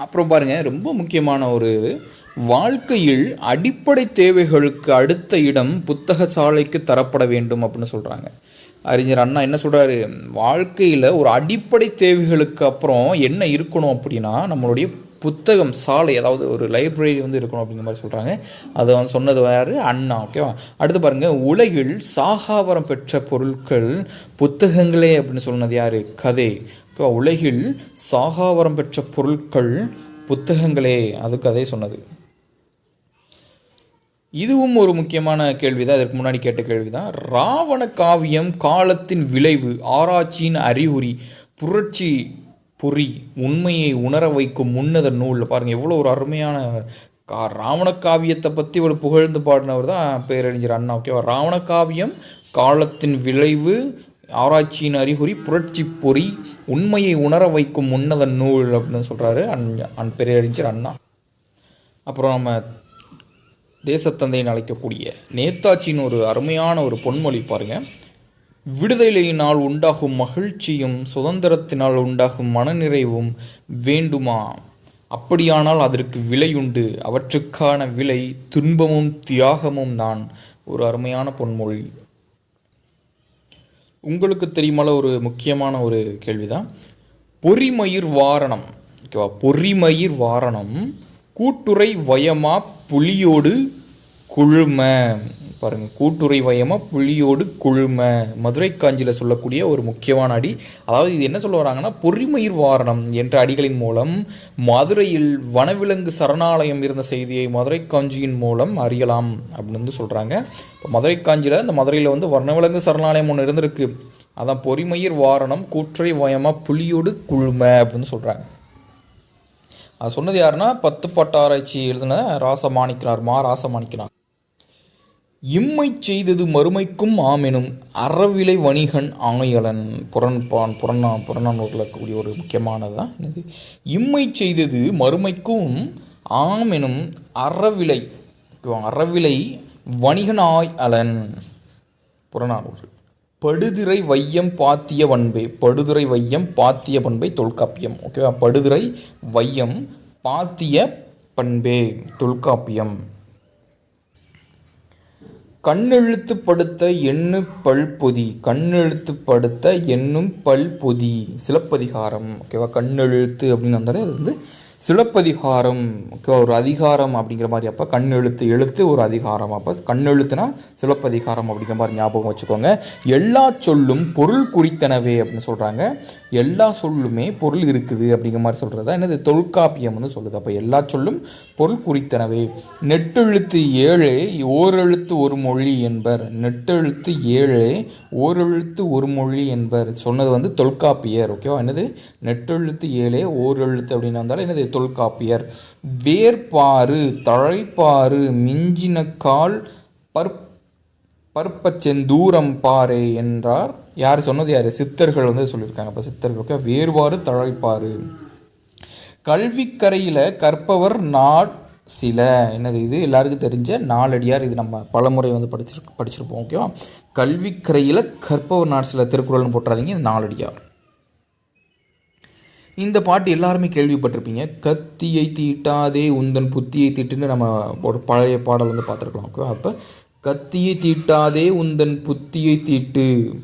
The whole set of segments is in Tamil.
அப்புறம் பாருங்க ரொம்ப முக்கியமான ஒரு இது. வாழ்க்கையில் அடிப்படை தேவைகளுக்கு அடுத்த இடம் புத்தக சாலைக்கு தரப்பட வேண்டும் அப்படின்னு சொல்கிறாங்க அறிஞர் அண்ணா என்ன சொல்கிறாரு வாழ்க்கையில் ஒரு அடிப்படை தேவைகளுக்கு அப்புறம் என்ன இருக்கணும் அப்படின்னா நம்மளுடைய புத்தகம் சாலை அதாவது ஒரு லைப்ரரி வந்து இருக்கணும் அப்படிங்கிற மாதிரி சொல்கிறாங்க அதை வந்து சொன்னது வேறு அண்ணா ஓகேவா அடுத்து பாருங்கள் உலகில் சாகாவரம் பெற்ற பொருட்கள் புத்தகங்களே அப்படின்னு சொன்னது யார்? கதை. ஓகேவா உலகில் சாகாவரம் பெற்ற பொருட்கள் புத்தகங்களே அது கதை சொன்னது. இதுவும் ஒரு முக்கியமான கேள்விதான். இதற்கு முன்னாடி கேட்ட கேள்விதான். ராவண காவியம் காலத்தின் விளைவு ஆராய்ச்சியின் அறிகுறி புரட்சி பொறி உண்மையை உணர வைக்கும் முன்னத நூல். பாருங்கள் எவ்வளோ ஒரு அருமையான கா ராவண காவியத்தை பற்றி ஒரு புகழ்ந்து பாடினவர் தான் பேரறிஞர் அண்ணா. ஓகேவா? ராவண காவியம் காலத்தின் விளைவு ஆராய்ச்சியின் அறிகுறி புரட்சி பொறி உண்மையை உணர வைக்கும் உன்னத நூல் அப்படின்னு சொல்கிறாரு அன் அன் பேரறிஞர் அண்ணா. அப்புறம் நம்ம தேசத்தந்தைன்னு அழைக்கக்கூடிய நேதாஜின்னு ஒரு அருமையான ஒரு பொன்மொழி பாருங்கள் விடுதலையினால் உண்டாகும் மகிழ்ச்சியும் சுதந்திரத்தினால் உண்டாகும் மனநிறைவும் வேண்டுமா? அப்படியானால் அதற்கு விலையுண்டு. அவற்றுக்கான விலை துன்பமும் தியாகமும் தான். ஒரு அருமையான பொன்மொழி. உங்களுக்கு தெரியுமால ஒரு முக்கியமான ஒரு கேள்விதான். பொறிமயிர் வாரணம். ஓகேவா? பொறிமயிர் வாரணம் கூட்டுரை வயமா புலியோடு குழும. பாருங்க கூட்டுரை வயமா புலியோடு குழும. மதுரை காஞ்சியில் சொல்லக்கூடிய ஒரு முக்கியமான அடி. அதாவது இது என்ன சொல்ல வராங்கன்னா பொறிமயிர் வாரணம் என்ற அடிகளின் மூலம் மதுரையில் வனவிலங்கு சரணாலயம் இருந்த செய்தியை மதுரை காஞ்சியின் மூலம் அறியலாம் அப்படின்னு வந்து சொல்கிறாங்க இப்போ மதுரை காஞ்சியில் இந்த மதுரையில் வந்து வனவிலங்கு சரணாலயம் ஒன்று இருந்திருக்கு. அதான் பொறிமயிர் வாரணம் கூற்றை வயமா புலியோடு குழும அப்படின்னு சொல்கிறாங்க அது சொன்னது யாருன்னா பத்து பட்டாராய்ச்சி எழுதின ராசமாணிக்கிறார் மா ராசமாணிக்கிறார் இம்மை செய்தது மறுமைக்கும் ஆமெனும் அறவிலை வணிகன் ஆணையலன் புறன்பான் புறநா புறநானூரில் இருக்கக்கூடிய ஒரு முக்கியமானதான் இது இம்மை செய்தது மறுமைக்கும் ஆமெனும் அறவிலை அறவிலை வணிகன் ஆய் அலன். புறநானூறு. படுதிரை வையம் பாத்திய பண்பே படுதிரை வையம் பாத்திய பண்பை தொல்காப்பியம். ஓகேவா? படுதிரை வையம் பாத்திய பண்பே தொல்காப்பியம். கண்ணெழுத்து படுத்த எண்ணு பல்பொதி. கண்ணெழுத்து படுத்த எண்ணும் பல்பொதி. சிலப்பதிகாரம். ஓகேவா? கண்ணெழுத்து அப்படின்னு வந்தாலே அது வந்து சிலப்பதிகாரம் ஒரு அதிகாரம் அப்படிங்கிற மாதிரி அப்போ கண்ணெழுத்து எழுத்து ஒரு அதிகாரம். அப்போ கண்ணெழுத்துனா சிலப்பதிகாரம் அப்படிங்கிற மாதிரி ஞாபகம் வச்சுக்கோங்க. எல்லா சொல்லும் பொருள் குறித்தனவே அப்படின்னு சொல்கிறாங்க எல்லா சொல்லுமே பொருள் இருக்குது அப்படிங்கிற மாதிரி சொல்கிறதா என்னது? தொல்காப்பியம் வந்து சொல்லுது. அப்போ எல்லா சொல்லும் பொருள் குறித்தனவே. நெட்டெழுத்து ஏழே ஓரெழுத்து ஒரு மொழி என்பர். நெட்டெழுத்து ஏழு ஓரெழுத்து ஒரு மொழி என்பர். சொன்னது வந்து தொல்காப்பியர் ஓகேவா என்னது? நெட்டெழுத்து ஏழே ஓரெழுத்து அப்படின்னு வந்தாலும் என்னது? தொல்காப்பியர். வேர்பாறு தழைப்பாறு மிஞ்சின கால் பற் பற்பச்செந்தூரம் பாறை என்றார். யார் சொன்னது? யார்? சித்தர்கள் வந்து சொல்லியிருக்காங்க. இப்போ சித்தர்கள் ஓகே வேர்வாறு தழைப்பாறு. கல்விக்கரையில் கற்பவர் நாட் சில. என்னது இது? எல்லாருக்கும் தெரிஞ்ச நாலடியார். இது நம்ம பலமுறை வந்து படிச்சிரு படிச்சிருப்போம் ஓகேவா? கல்விக்கரையில் கற்பவர் நாட் சில திருக்குறள்னு போட்டுறாதீங்க. இது நாலடியார். இந்த பாட்டு எல்லாருமே கேள்விப்பட்டிருப்பீங்க. கத்தியை தீட்டாதே உந்தன் புத்தியை தீட்டுன்னு நம்ம ஒரு பழைய பாடல் வந்து பார்த்துருக்கலாம். ஓகே அப்போ கத்தியை தீட்டாதே உந்தன் புத்தியை தீட்டு.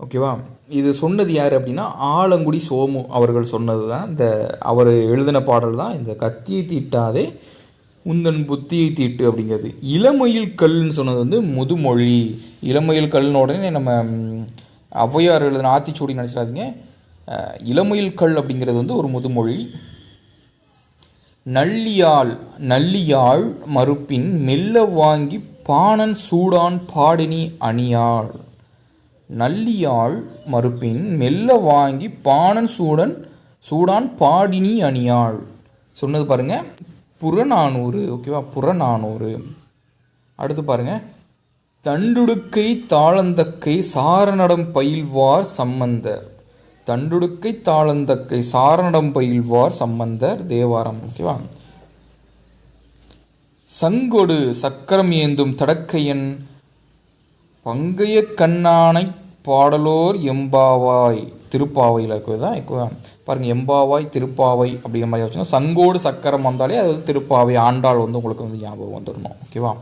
ஓகேவா? இது சொன்னது யார் அப்படின்னா ஆலங்குடி சோமு அவர்கள் சொன்னது தான் இந்த அவர் எழுதின பாடல் தான். இந்த கத்தியை தீட்டாதே உந்தன் புத்தியை தீட்டு அப்படிங்கிறது. இளமயில் கல்னு சொன்னது வந்து முதுமொழி. இளமயில் கல்னு உடனே நம்ம ஔவையார் எழுதின ஆத்திச்சூடி நினச்சிடாதீங்க. இளமுயில்கள் கல் அப்படிங்கிறது வந்து ஒரு முதுமொழி. நல்லியாள் நல்லியாள் மறுப்பின் மெல்ல வாங்கி பாணன் சூடான் பாடினி அணியாள். நல்லியாள் மறுப்பின் மெல்ல வாங்கி பாணன் சூடன் சூடான் பாடினி அணியாள். சொன்னது பாருங்க புறநானூறு ஓகேவா? புறநானூறு. அடுத்து பாருங்க தண்டுடுக்கை தாளந்தக்கை சாரணடம் பயில்வார் சம்பந்தர். தண்டுடுக்கை தாளந்தக்கை சாரணடம் பயில்வார் சம்பந்தர் தேவாரம். ஓகேவா? சங்கொடு சக்கரம் ஏந்தும் தடக்கையன் பங்கைய கண்ணானை பாடலோர் எம்பாவாய். திருப்பாவையில் இருக்கிறது தான் இப்போ பாருங்கள் எம்பாவாய் திருப்பாவை அப்படிங்கிற மாதிரி வச்சுன்னா சங்கோடு சக்கரம் வந்தாலே அது வந்து திருப்பாவை ஆண்டாள் வந்து உங்களுக்கு வந்து ஞாபகம் வந்துடணும். ஓகேவா?